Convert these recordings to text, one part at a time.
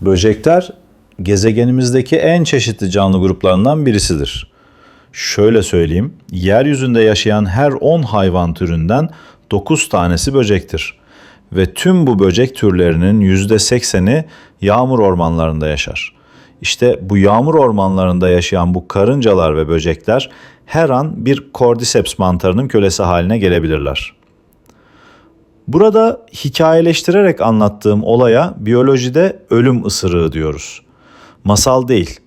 Böcekler gezegenimizdeki en çeşitli canlı gruplarından birisidir. Şöyle söyleyeyim, yeryüzünde yaşayan her 10 hayvan türünden 9 tanesi böcektir. Ve tüm bu böcek türlerinin %80'i yağmur ormanlarında yaşar. İşte bu yağmur ormanlarında yaşayan bu karıncalar ve böcekler her an bir cordyceps mantarının kölesi haline gelebilirler. Burada hikayeleştirerek anlattığım olaya biyolojide ölüm ısırığı diyoruz. Masal değil.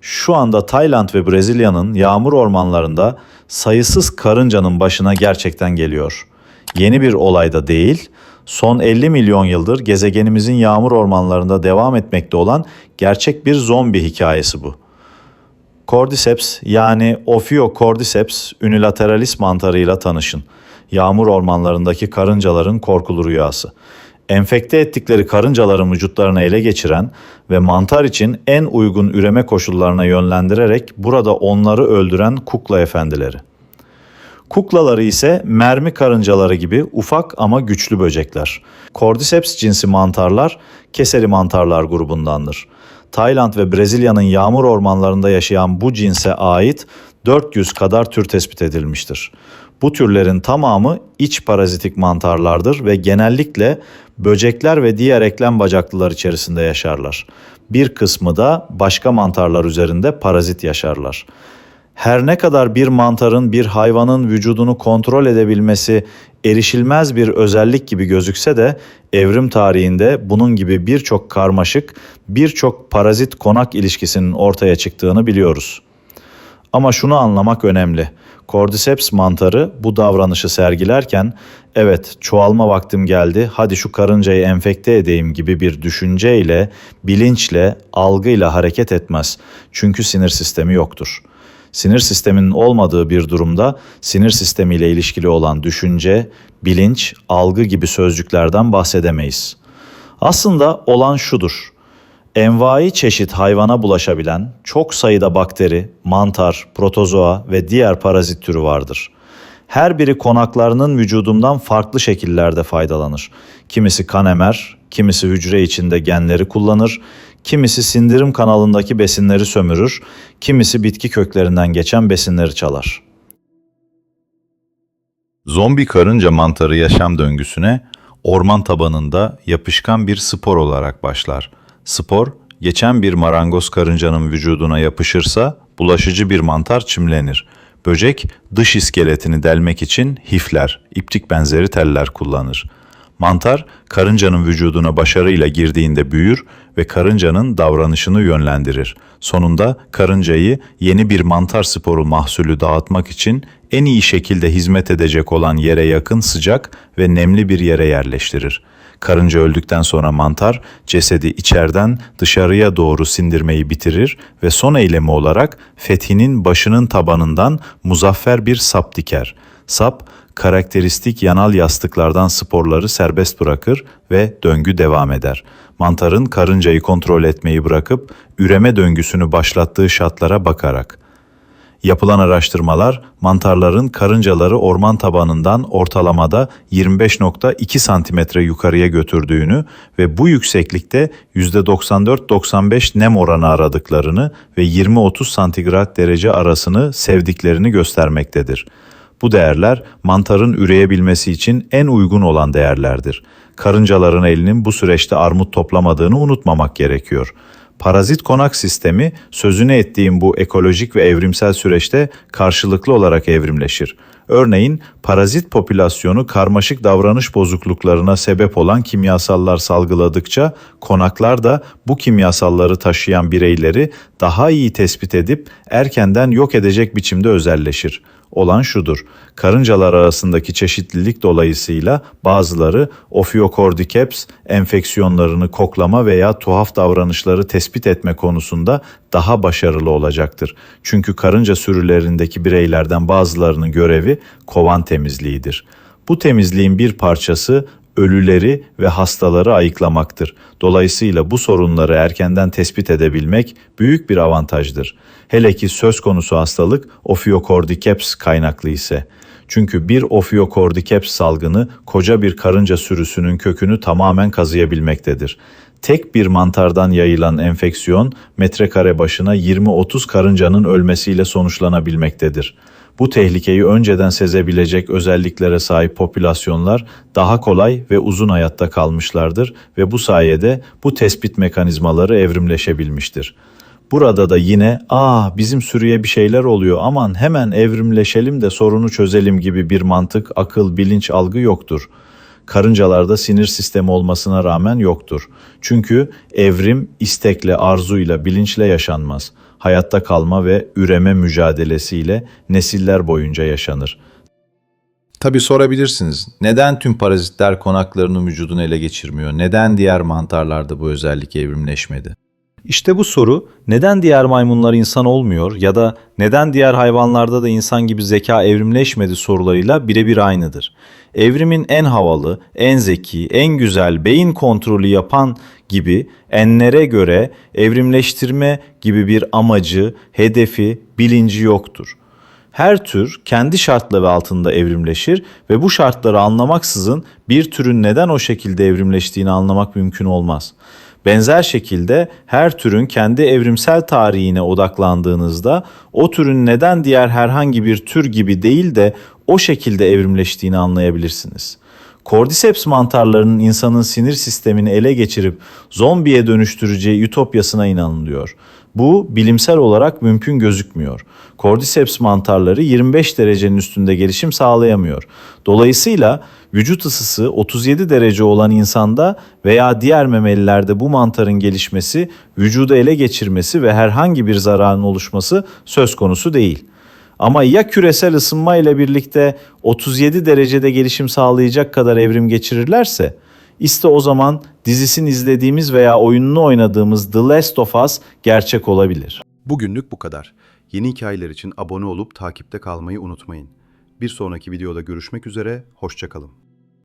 Şu anda Tayland ve Brezilya'nın yağmur ormanlarında sayısız karıncanın başına gerçekten geliyor. Yeni bir olay da değil, son 50 milyon yıldır gezegenimizin yağmur ormanlarında devam etmekte olan gerçek bir zombi hikayesi bu. Cordyceps yani Ophiocordyceps unilateralis mantarıyla tanışın. Yağmur ormanlarındaki karıncaların korkulu rüyası. Enfekte ettikleri karıncaların vücutlarını ele geçiren ve mantar için en uygun üreme koşullarına yönlendirerek burada onları öldüren kukla efendileri. Kuklaları ise mermi karıncaları gibi ufak ama güçlü böcekler. Cordyceps cinsi mantarlar keseli mantarlar grubundandır. Tayland ve Brezilya'nın yağmur ormanlarında yaşayan bu cinse ait 400 kadar tür tespit edilmiştir. Bu türlerin tamamı iç parazitik mantarlardır ve genellikle böcekler ve diğer eklem bacaklılar içerisinde yaşarlar. Bir kısmı da başka mantarlar üzerinde parazit yaşarlar. Her ne kadar bir mantarın bir hayvanın vücudunu kontrol edebilmesi erişilmez bir özellik gibi gözükse de evrim tarihinde bunun gibi birçok karmaşık, birçok parazit konak ilişkisinin ortaya çıktığını biliyoruz. Ama şunu anlamak önemli. Cordyceps mantarı bu davranışı sergilerken evet çoğalma vaktim geldi hadi şu karıncayı enfekte edeyim gibi bir düşünceyle, bilinçle, algıyla hareket etmez. Çünkü sinir sistemi yoktur. Sinir sisteminin olmadığı bir durumda sinir sistemiyle ilişkili olan düşünce, bilinç, algı gibi sözcüklerden bahsedemeyiz. Aslında olan şudur envai çeşit hayvana bulaşabilen çok sayıda bakteri, mantar, protozoa ve diğer parazit türü vardır. Her biri konaklarının vücudumdan farklı şekillerde faydalanır. Kimisi kan emer, kimisi hücre içinde genleri kullanır, kimisi sindirim kanalındaki besinleri sömürür, kimisi bitki köklerinden geçen besinleri çalar. Zombi karınca mantarı yaşam döngüsüne orman tabanında yapışkan bir spor olarak başlar. Spor, geçen bir marangoz karıncanın vücuduna yapışırsa bulaşıcı bir mantar çimlenir. Böcek dış iskeletini delmek için hifler, iptik benzeri teller kullanır. Mantar karıncanın vücuduna başarıyla girdiğinde büyür ve karıncanın davranışını yönlendirir. Sonunda karıncayı yeni bir mantar sporu mahsulü dağıtmak için en iyi şekilde hizmet edecek olan yere yakın sıcak ve nemli bir yere yerleştirir. Karınca öldükten sonra mantar cesedi içeriden dışarıya doğru sindirmeyi bitirir ve son eylemi olarak fethinin başının tabanından muzaffer bir sap diker. Sap karakteristik yanal yastıklardan sporları serbest bırakır ve döngü devam eder. Mantarın karıncayı kontrol etmeyi bırakıp üreme döngüsünü başlattığı şartlara bakarak Yapılan araştırmalar mantarların karıncaları orman tabanından ortalamada 25.2 santimetre yukarıya götürdüğünü ve bu yükseklikte %94-95 nem oranı aradıklarını ve 20-30 santigrat derece arasını sevdiklerini göstermektedir. Bu değerler mantarın üreyebilmesi için en uygun olan değerlerdir. Karıncaların elinin bu süreçte armut toplamadığını unutmamak gerekiyor.'' Parazit konak sistemi sözünü ettiğim bu ekolojik ve evrimsel süreçte karşılıklı olarak evrimleşir. Örneğin parazit popülasyonu karmaşık davranış bozukluklarına sebep olan kimyasallar salgıladıkça konaklar da bu kimyasalları taşıyan bireyleri daha iyi tespit edip erkenden yok edecek biçimde özelleşir olan şudur. Karıncalar arasındaki çeşitlilik dolayısıyla bazıları Ophiocordyceps enfeksiyonlarını koklama veya tuhaf davranışları tespit etme konusunda daha başarılı olacaktır. Çünkü karınca sürülerindeki bireylerden bazılarının görevi kovan temizliğidir. Bu temizliğin bir parçası ölüleri ve hastaları ayıklamaktır. Dolayısıyla bu sorunları erkenden tespit edebilmek büyük bir avantajdır. Hele ki söz konusu hastalık Ophiocordyceps kaynaklı ise. Çünkü bir Ophiocordyceps salgını koca bir karınca sürüsünün kökünü tamamen kazıyabilmektedir. Tek bir mantardan yayılan enfeksiyon metrekare başına 20-30 karıncanın ölmesiyle sonuçlanabilmektedir. Bu tehlikeyi önceden sezebilecek özelliklere sahip popülasyonlar daha kolay ve uzun hayatta kalmışlardır ve bu sayede bu tespit mekanizmaları evrimleşebilmiştir. Burada da yine aa bizim sürüye bir şeyler oluyor aman hemen evrimleşelim de sorunu çözelim gibi bir mantık, akıl, bilinç, algı yoktur. Karıncalarda sinir sistemi olmasına rağmen yoktur. Çünkü evrim istekle, arzuyla, bilinçle yaşanmaz. Hayatta kalma ve üreme mücadelesiyle nesiller boyunca yaşanır. Tabi sorabilirsiniz. Neden tüm parazitler konaklarını vücudun ele geçirmiyor? Neden diğer mantarlarda bu özellik evrimleşmedi? İşte bu soru neden diğer maymunlar insan olmuyor ya da neden diğer hayvanlarda da insan gibi zeka evrimleşmedi sorularıyla birebir aynıdır. Evrimin en havalı, en zeki, en güzel beyin kontrolü yapan gibi enlere göre evrimleştirme gibi bir amacı, hedefi, bilinci yoktur. Her tür kendi şartları altında evrimleşir ve bu şartları anlamaksızın bir türün neden o şekilde evrimleştiğini anlamak mümkün olmaz. Benzer şekilde her türün kendi evrimsel tarihine odaklandığınızda o türün neden diğer herhangi bir tür gibi değil de o şekilde evrimleştiğini anlayabilirsiniz. Cordyceps mantarlarının insanın sinir sistemini ele geçirip zombiye dönüştüreceği ütopyasına inanılıyor. Bu bilimsel olarak mümkün gözükmüyor. Cordyceps mantarları 25 derecenin üstünde gelişim sağlayamıyor. Dolayısıyla vücut ısısı 37 derece olan insanda veya diğer memelilerde bu mantarın gelişmesi, vücudu ele geçirmesi ve herhangi bir zararın oluşması söz konusu değil. Ama ya küresel ısınma ile birlikte 37 derecede gelişim sağlayacak kadar evrim geçirirlerse, işte o zaman dizisini izlediğimiz veya oyununu oynadığımız The Last of Us gerçek olabilir. Bugünlük bu kadar. Yeni hikayeler için abone olup takipte kalmayı unutmayın. Bir sonraki videoda görüşmek üzere, hoşçakalın.